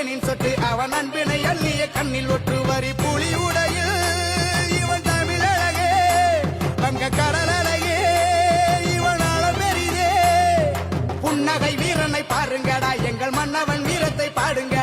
அவன் அன்பினை அள்ளிய கண்ணில் ஒற்று வரி புலி உடையில் இவன் தமிழழகே வங்க அழகே. இவன் பெரிதே. புன்னகை வீரனை பாருங்கடா எங்கள் மன்னவன் வீரத்தை பாடுங்க.